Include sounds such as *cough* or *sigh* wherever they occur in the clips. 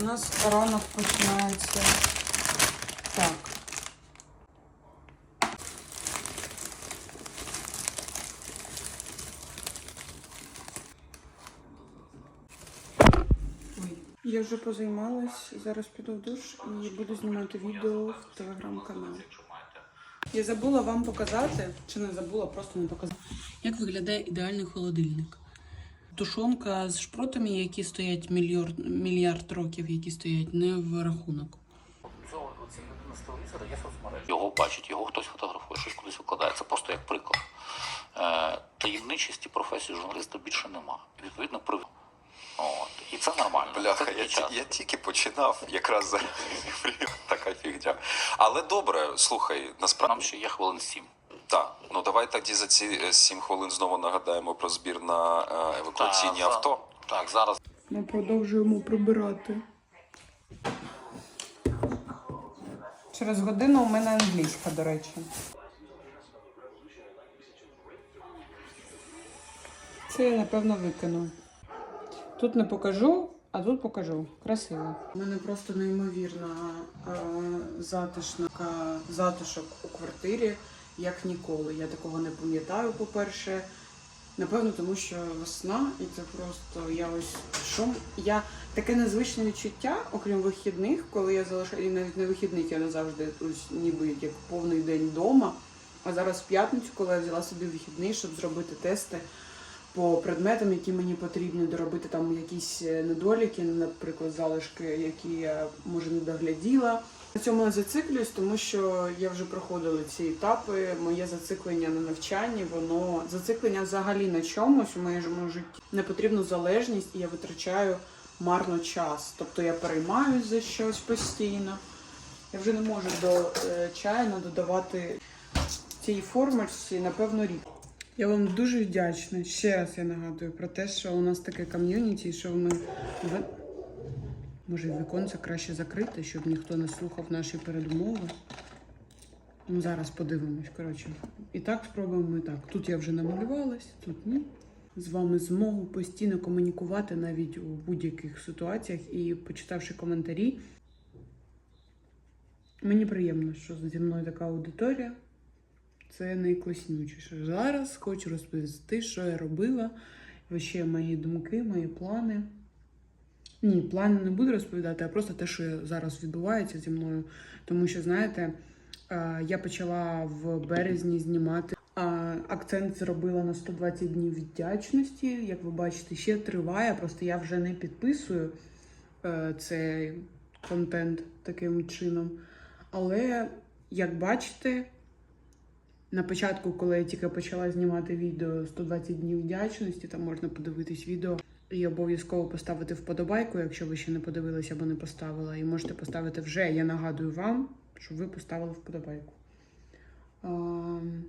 У нас ранок починається так. Ой, я вже позаймалась, зараз піду в душ і буду знімати відео в телеграм-канал. Я забула вам показати, чи не забула, просто не показати. Як виглядає ідеальний холодильник? Тушонка з шпротами, які стоять мільярд, мільярд років, які стоять не в рахунок. Цього оці людина з телевізора є соцмережі. Його бачить, його хтось фотографує, щось кудись викладає. Це просто як приклад. Е, таємничості професії журналіста більше нема. Відповідно, при... От. І це нормально. Бляха, це я, я тільки починав, якраз за *laughs* така фігня. Але добре, слухай, Нам насправді ще є хвилин сім. Так. Ну давай тоді за ці е, сім хвилин знову нагадаємо про збір на е, евакуаційні Та, за- авто. Так, зараз Ми продовжуємо прибирати. Через годину у мене англійська, до речі. Це я, напевно, викину. Тут не покажу, а тут покажу. Красиво. У мене просто неймовірна е, затишна затишок у квартирі, як ніколи. Я такого не пам'ятаю, по-перше. Напевно, тому що весна, і це просто я ось що я таке незвичне відчуття, окрім вихідних, коли я залишаю і навіть не вихідних, я не завжди ось ніби як повний день вдома. А зараз в п'ятницю, коли я взяла собі вихідний, щоб зробити тести по предметам, які мені потрібні, доробити там якісь е, недоліки, наприклад, залишки, які я може не догляділа. На цьому я зациклююсь, тому що я вже проходила ці етапи. Моє зациклення на навчанні, воно зациклення взагалі на чомусь у моєму житті не потрібну залежність, і я витрачаю марно час. Тобто я переймаюсь за щось постійно. Я вже не можу до е, чайно додавати цій формульці, напевно, рік. Я вам дуже вдячна. Ще раз я нагадую про те, що у нас таке ком'юніті, що ми може віконце краще закрити, щоб ніхто не слухав наші передмови. Ну, зараз подивимось. Коротше, і так спробуємо і так. Тут я вже намалювалась, тут ні. З вами змогу постійно комунікувати навіть у будь-яких ситуаціях і почитавши коментарі. Мені приємно, що зі мною така аудиторія. Це найкласнючіше. Зараз хочу розповісти, що я робила. Ще мої думки, мої плани. Ні, плани не буду розповідати, а просто те, що зараз відбувається зі мною. Тому що, знаєте, е, я почала в березні знімати. Акцент зробила на 120 днів вдячності. Як ви бачите, ще триває. Просто я вже не підписую е, цей контент таким чином. Але, як бачите, на початку, коли я тільки почала знімати відео 120 днів вдячності, там можна подивитись відео і обов'язково поставити вподобайку, якщо ви ще не подивилися або не поставила. І можете поставити вже. Я нагадую вам, щоб ви поставили вподобайку. Ам,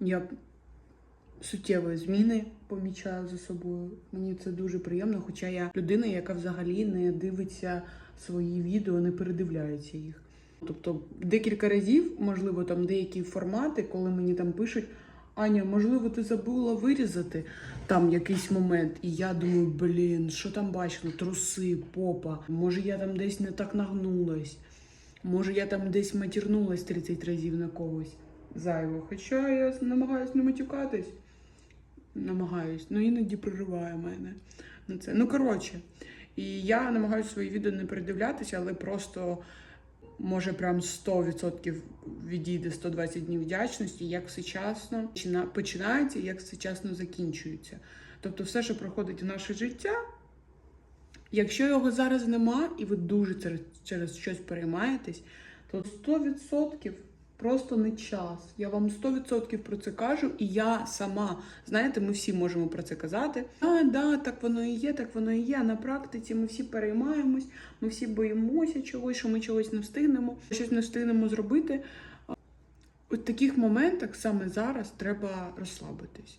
Я суттєві зміни помічаю за собою. Мені це дуже приємно, хоча я людина, яка взагалі не дивиться свої відео, не передивляється їх. Тобто декілька разів, можливо, там деякі формати, коли мені там пишуть. Аня, можливо, ти забула вирізати там якийсь момент, і я думаю, блін, що там бачила? Труси, попа. Може, я там десь не так нагнулась, може, я там десь матірнулась 30 разів на когось зайво. Хоча я намагаюсь не матюкатись. Намагаюсь, ну іноді прориває мене на це. Ну, коротше, і я намагаюся свої відео не передивлятися, але просто може прям 100% відійде 120 днів вдячності, як все часно починається, як все часно закінчується. Тобто, все, що проходить в наше життя, якщо його зараз нема, і ви дуже через, через щось переймаєтесь, то 100% просто не час. Я вам 100% про це кажу, і я сама, знаєте, ми всі можемо про це казати. А, да, так воно і є, так воно і є. На практиці ми всі переймаємось, ми всі боїмося чогось, що ми чогось не встигнемо, щось не встигнемо зробити. У таких моментах саме зараз треба розслабитись,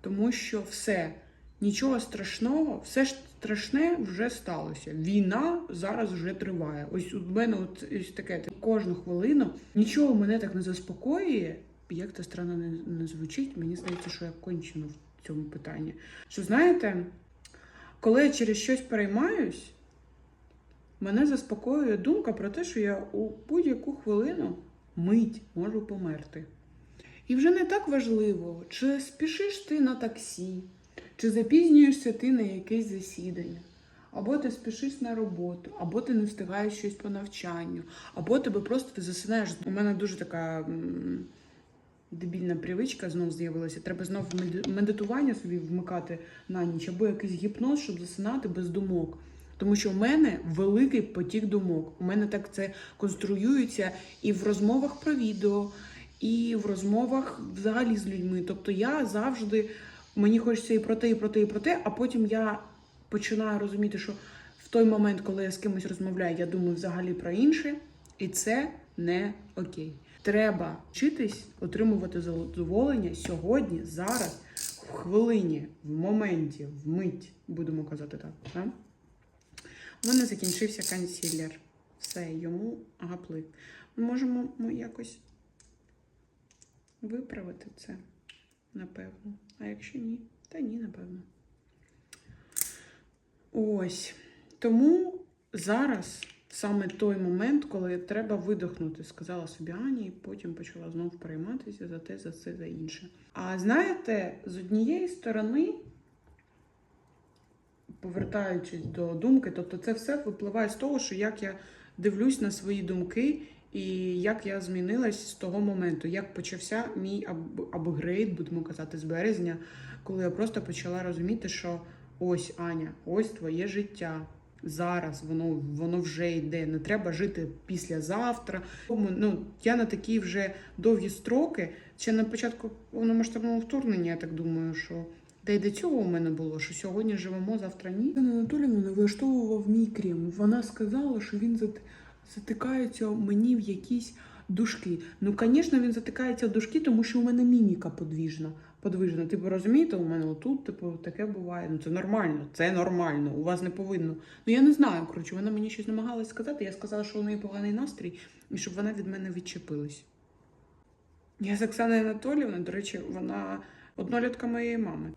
тому що все, нічого страшного, все ж страшне вже сталося. Війна зараз вже триває. Ось у мене от ось таке кожну хвилину нічого мене так не заспокоює. Як це странно не, не звучить, мені здається, що я кончено в цьому питанні. Що знаєте, коли я через щось переймаюсь, Мене заспокоює думка про те, що я у будь-яку хвилину мить можу померти. І вже не так важливо, чи спішиш ти на таксі, чи запізнюєшся ти на якесь засідання, або ти спішиш на роботу, або ти не встигаєш щось по навчанню, або тебе просто ти засинаєш. У мене дуже така дебільна привичка знов з'явилася. Треба знов медитування собі вмикати на ніч, або якийсь гіпноз, щоб засинати без думок. Тому що у мене великий потік думок. У мене так це конструюється і в розмовах про відео, і в розмовах взагалі з людьми. Тобто я завжди мені хочеться і про те, і про те, і про те, а потім я починаю розуміти, що в той момент, коли я з кимось розмовляю, я думаю взагалі про інше, і це не окей. Треба вчитись отримувати задоволення сьогодні, зараз, в хвилині, в моменті, в мить, будемо казати так. так? У мене закінчився консилер. Все, йому гаплик. Ми можемо ми якось виправити це, напевно. А якщо ні, та ні, напевно. Ось. Тому зараз саме той момент, коли треба видихнути, сказала собі Ані, і потім почала знову перейматися за те, за це, за інше. А знаєте, з однієї сторони, повертаючись до думки, тобто це все випливає з того, що як я дивлюсь на свої думки. І як я змінилась з того моменту, як почався мій апгрейд, будемо казати, з березня, коли я просто почала розуміти, що ось Аня, ось твоє життя. Зараз воно воно вже йде. Не треба жити післязавтра. Ну я на такі вже довгі строки. Ще на початку повномасштабного вторгнення, я так думаю, що та й до цього у мене було, що сьогодні живемо, завтра ні. Анна Анатолійовна не влаштовував мій крем. Вона сказала, що він зат- затикається мені в якісь дужки. Ну, звісно, він затикається в дужки, тому що у мене міміка подвіжна. Подвижна. Типу, розумієте, у мене отут, типу, таке буває. Ну це нормально, це нормально. У вас не повинно. Ну я не знаю. Коротше, вона мені щось намагалась сказати. Я сказала, що у неї поганий настрій, і щоб вона від мене відчепилась. Я з Оксаною Анатоліївною, до речі, вона однолітка моєї мами.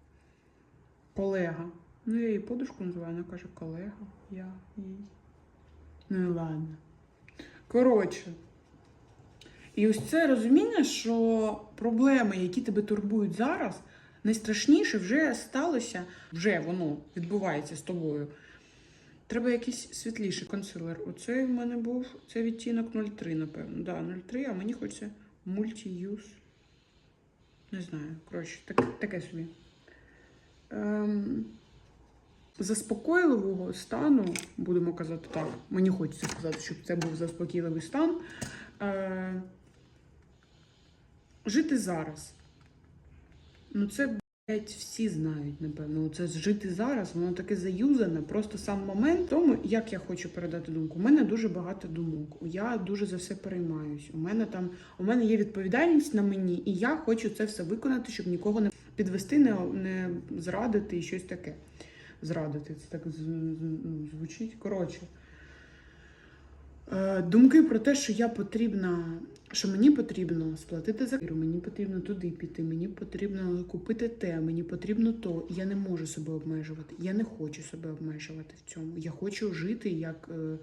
Колега. Ну, я її подушку називаю, вона каже, колега, я їй. Ну і ладно. Коротше. І ось це розуміння, що проблеми, які тебе турбують зараз, найстрашніше вже сталося, вже воно відбувається з тобою. Треба якийсь світліший консилер. Оцей в мене був це відтінок 03, напевно. Да, 03, а мені хочеться мультіюз. Не знаю, коротше, так, таке собі. Ем, заспокійливого стану, будемо казати так, мені хочеться сказати, щоб це був заспокійливий стан. Е, жити зараз. Ну, це, блядь, всі знають, напевно. Це жити зараз, воно таке заюзане. Просто сам момент тому, як я хочу передати думку. У мене дуже багато думок. Я дуже за все переймаюсь. У мене там у мене є відповідальність на мені, і я хочу це все виконати, щоб нікого не підвести, не, не зрадити і щось таке. Зрадити, це так з- звучить. Коротше. Е, Думки про те, що я потрібна, що мені потрібно сплатити за квартиру, мені потрібно туди піти, мені потрібно купити те, мені потрібно то. Я не можу себе обмежувати. Я не хочу себе обмежувати в цьому. Я хочу жити як е,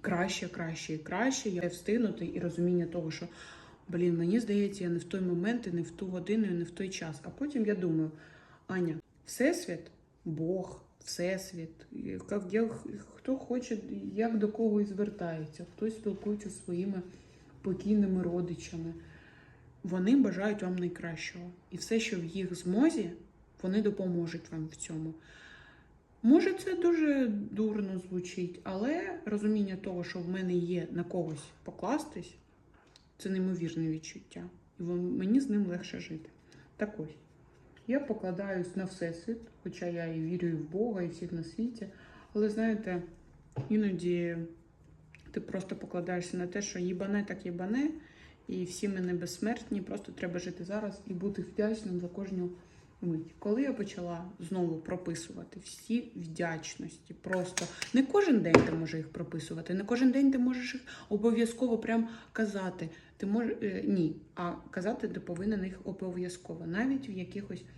краще, краще і краще. Я встигнути і розуміння того, що блін, мені здається, я не в той момент, і не в ту годину, і не в той час. А потім я думаю, Аня, Всесвіт, Бог, Всесвіт, як, хто хоче, як до кого і звертається, хтось спілкується зі своїми покійними родичами. Вони бажають вам найкращого. І все, що в їх змозі, вони допоможуть вам в цьому. Може, це дуже дурно звучить, але розуміння того, що в мене є на когось покластись, це неймовірне відчуття. І мені з ним легше жити. Так ось. Я покладаюсь на всесвіт, хоча я і вірю в Бога, і всіх на світі. Але знаєте, іноді ти просто покладаєшся на те, що їбане так їбане, і всі ми не безсмертні, просто треба жити зараз і бути вдячним за кожну мить. Коли я почала знову прописувати всі вдячності, просто не кожен день ти можеш їх прописувати, не кожен день ти можеш їх обов'язково прям казати. Ти можеш ні, а казати ти повинен їх обов'язково, навіть в якихось е,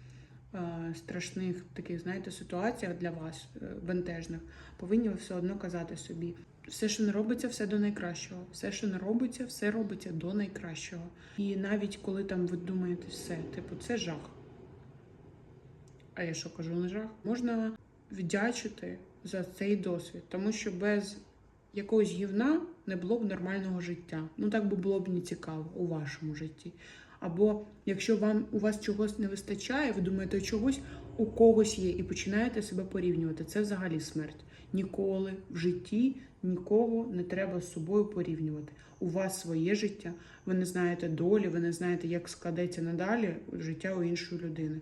страшних таких, знаєте, ситуаціях для вас, е, бентежних, повинні ви все одно казати собі. Все, що не робиться, все до найкращого. Все, що не робиться, все робиться до найкращого. І навіть коли там ви думаєте, все, типу, це жах. А я що кажу, не жах? Можна вдячити за цей досвід, тому що без якогось гівна не було б нормального життя. Ну так би було б не цікаво у вашому житті. Або якщо вам у вас чогось не вистачає, ви думаєте, чогось у когось є, і починаєте себе порівнювати. Це взагалі смерть. Ніколи в житті нікого не треба з собою порівнювати. У вас своє життя, ви не знаєте долі, ви не знаєте, як складеться надалі життя у іншої людини.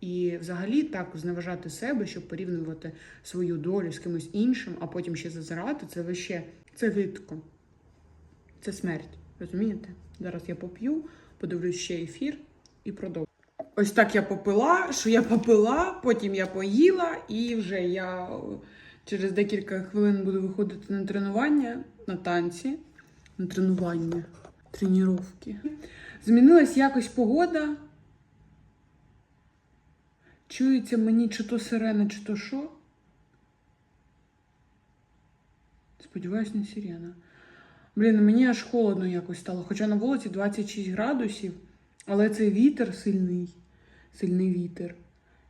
І взагалі так зневажати себе, щоб порівнювати свою долю з кимось іншим, а потім ще зазирати, це вище це гидко. Це смерть. Розумієте? Зараз я поп'ю, подивлюсь ще ефір і продовжу. Ось так я попила, що я попила, потім я поїла, і вже я е, через декілька хвилин буду виходити на тренування, на танці, на тренування, тренування. Змінилась якось погода. Чується мені чи то сирена, чи то що. Сподіваюсь, не сирена. Блін, мені аж холодно якось стало. Хоча на вулиці 26 градусів, але цей вітер сильний, сильний вітер.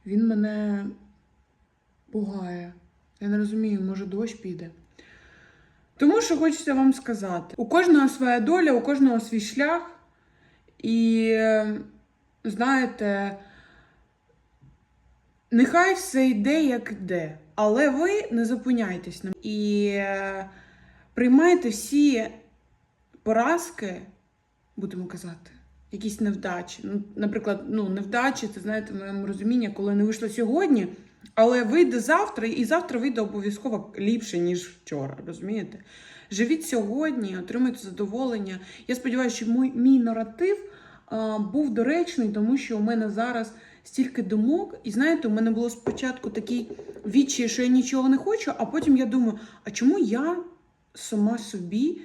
Він мене пугає. Я не розумію, може дощ піде. Тому що хочеться вам сказати: у кожного своя доля, у кожного свій шлях. І знаєте, нехай все йде, як йде, але ви не зупиняйтесь на і приймайте всі поразки, будемо казати, якісь невдачі. Ну, наприклад, ну, невдачі, це знаєте, моєму розумінні, коли не вийшло сьогодні, але вийде завтра, і завтра вийде обов'язково ліпше, ніж вчора. Розумієте? Живіть сьогодні, отримуйте задоволення. Я сподіваюся, що мій, мій наратив а, був доречний, тому що у мене зараз стільки думок. І знаєте, у мене було спочатку такий відчай, що я нічого не хочу, а потім я думаю, а чому я сама собі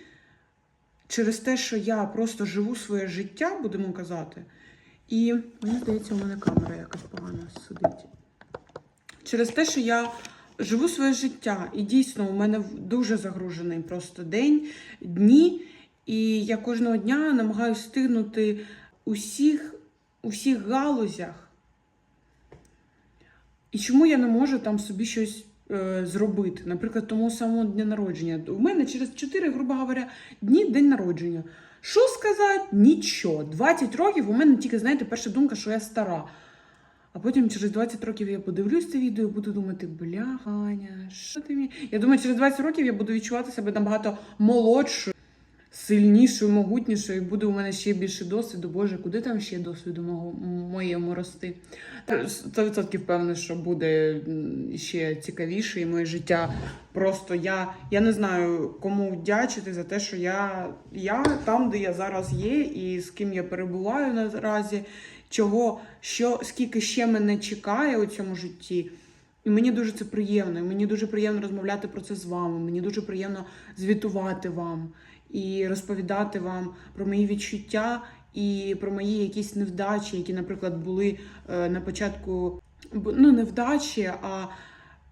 через те, що я просто живу своє життя, будемо казати, і мені здається, у мене камера якось погано сидить. Через те, що я живу своє життя, і дійсно у мене дуже загружений просто день, дні, і я кожного дня намагаюся встигнути усіх, усіх галузях. І чому я не можу там собі щось зробити? Наприклад, тому самого дня народження. У мене через 4, грубо говоря, дні день народження. Що сказати? Нічого. 20 років у мене тільки, знаєте, перша думка, що я стара. А потім через 20 років я подивлюсь це відео і буду думати, бля, Ганя, що ти мені. Я думаю, через 20 років я буду відчувати себе набагато молодшою, сильнішою, могутнішою, і буде у мене ще більше досвіду. Боже, куди там ще досвіду мого, моєму рости? 100% впевнена, що буде ще цікавіше, і моє життя просто я, я не знаю, кому вдячити за те, що я, я там, де я зараз є, і з ким я перебуваю наразі, чого, що, скільки ще мене чекає у цьому житті. І мені дуже це приємно. І мені дуже приємно розмовляти про це з вами. Мені дуже приємно звітувати вам і розповідати вам про мої відчуття і про мої якісь невдачі, які, наприклад, були е, на початку ну, невдачі, а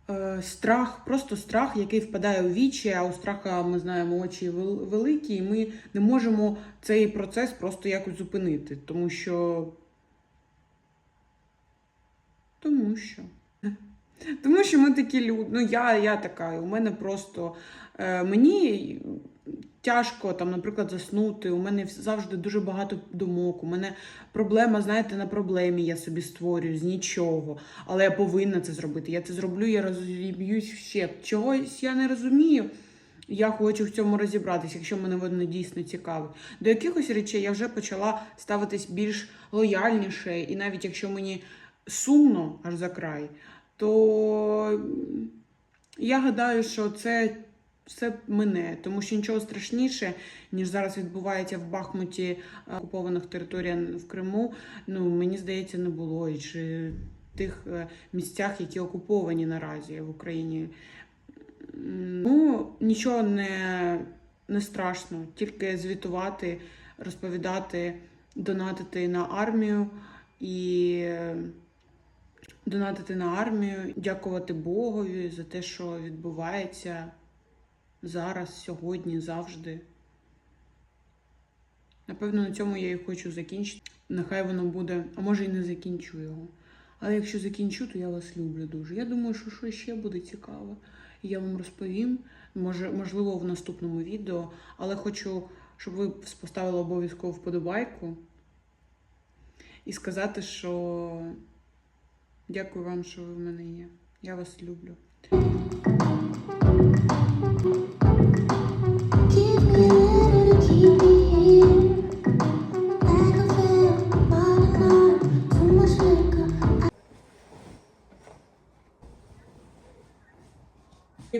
е, страх, просто страх, який впадає у вічі, а у страха ми знаємо очі великі, і ми не можемо цей процес просто якось зупинити, тому що. Тому що. *laughs* Тому що ми такі люди. Ну, я, я така, у мене просто е, мені тяжко там, наприклад, заснути. У мене завжди дуже багато думок. У мене проблема, знаєте, на проблемі я собі створюю з нічого. Але я повинна це зробити. Я це зроблю, я розіб'юсь ще. Чогось я не розумію. Я хочу в цьому розібратися, якщо мене воно дійсно цікавить. До якихось речей я вже почала ставитись більш лояльніше, і навіть якщо мені сумно аж за край, то я гадаю, що це все мине, тому що нічого страшніше, ніж зараз відбувається в Бахмуті е, окупованих територіях в Криму. Ну мені здається, не було і чи в тих е, місцях, які окуповані наразі в Україні. Ну, нічого не, не страшно, тільки звітувати, розповідати, донатити на армію і е, донатити на армію, дякувати Богові за те, що відбувається зараз, сьогодні, завжди. Напевно, на цьому я і хочу закінчити. Нехай воно буде, а може і не закінчу його. Але якщо закінчу, то я вас люблю дуже. Я думаю, що що ще буде цікаво. Я вам розповім, може, можливо, в наступному відео, але хочу, щоб ви поставили обов'язково вподобайку і сказати, що дякую вам, що ви в мене є. Я вас люблю.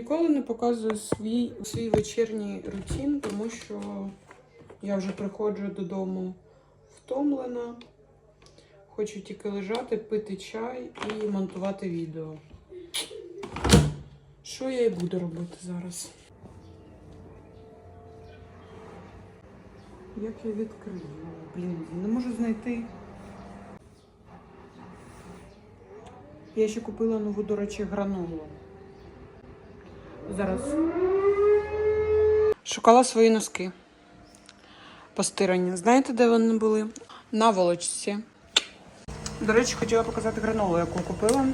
Ніколи не показую свій, свій вечірній рутін, тому що я вже приходжу додому втомлена. Хочу тільки лежати, пити чай і монтувати відео. Що я і буду робити зараз? Як я відкрию? Блін, не можу знайти. Я ще купила нову, до речі, гранолу. Зараз. Шукала свої носки. Постирані. Знаєте, де вони були? На волочці. До речі, хотіла показати гранолу, яку купила.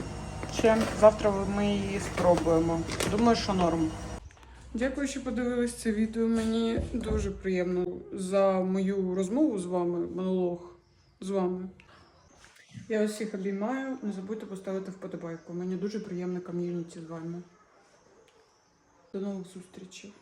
Ще завтра ми її спробуємо. Думаю, що норм. Дякую, що подивились це відео. Мені дуже приємно за мою розмову з вами, монолог з вами. Я всіх обіймаю. Не забудьте поставити вподобайку. Мені дуже приємне ком'юніті з вами. До нових зустрічей.